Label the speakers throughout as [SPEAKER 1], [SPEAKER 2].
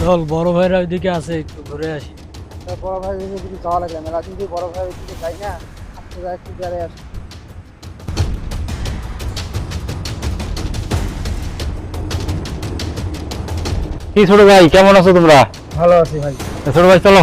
[SPEAKER 1] চল বড় ভাইরা ওইদিকে আছে একটু ঘুরে আসি।
[SPEAKER 2] বড় ভাই ওইদিকে দিকে যাওয়া লাগে মেলা কিন্তু বড় ভাই ওইদিকে যাই না আজকে যাই একটু বেড়ে আসি।
[SPEAKER 3] কি ছোট ভাই কেমন আছো তোমরা?
[SPEAKER 2] ভালো আছি ভাই।
[SPEAKER 3] ছোট ভাই চলো।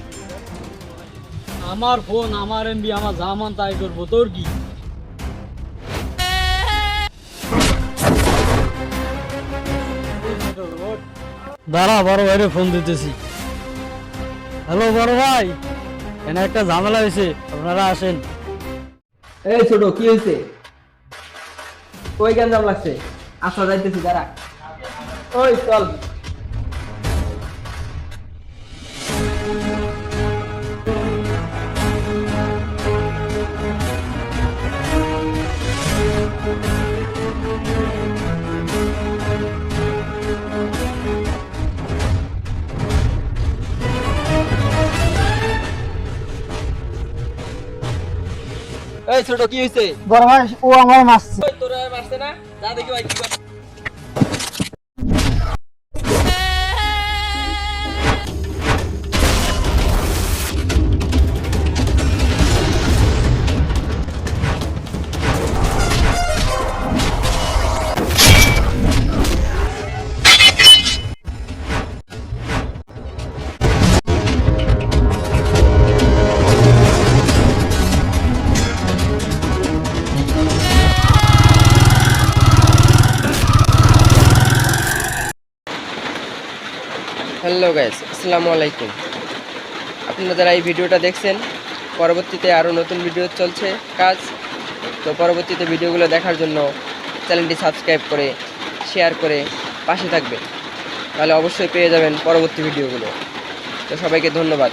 [SPEAKER 1] ফোন, আমার এমবি আমার জামান তাই করব, তোর কি? দাঁড়া, বড় ভাইরে ফোন দিতেছি। হ্যালো, বড় ভাই। এখানে একটা ঝামেলা হয়েছে, আপনারা আসেন।
[SPEAKER 4] এই ছোট, কি হয়েছে? কই গেঞ্জাম লাগছে? আচ্ছা যাইতেছি, দাঁড়া। ওই, চল। এই ছোট কি হইছে?
[SPEAKER 2] বড় ভাই ও আমার মারছে।
[SPEAKER 4] তোরা মারছে না? যা দেখি ভাই কি হ্যালো গাইস, আসসালামু আলাইকুম। আপনারা যারা এই ভিডিওটা দেখছেন, পরবর্তীতে আরও নতুন ভিডিও চলছে কাজ, তো পরবর্তীতে ভিডিওগুলো দেখার জন্য চ্যানেলটি সাবস্ক্রাইব করে, শেয়ার করে পাশে থাকবেন। তাহলে অবশ্যই পেয়ে যাবেন পরবর্তী ভিডিওগুলো। তো সবাইকে ধন্যবাদ।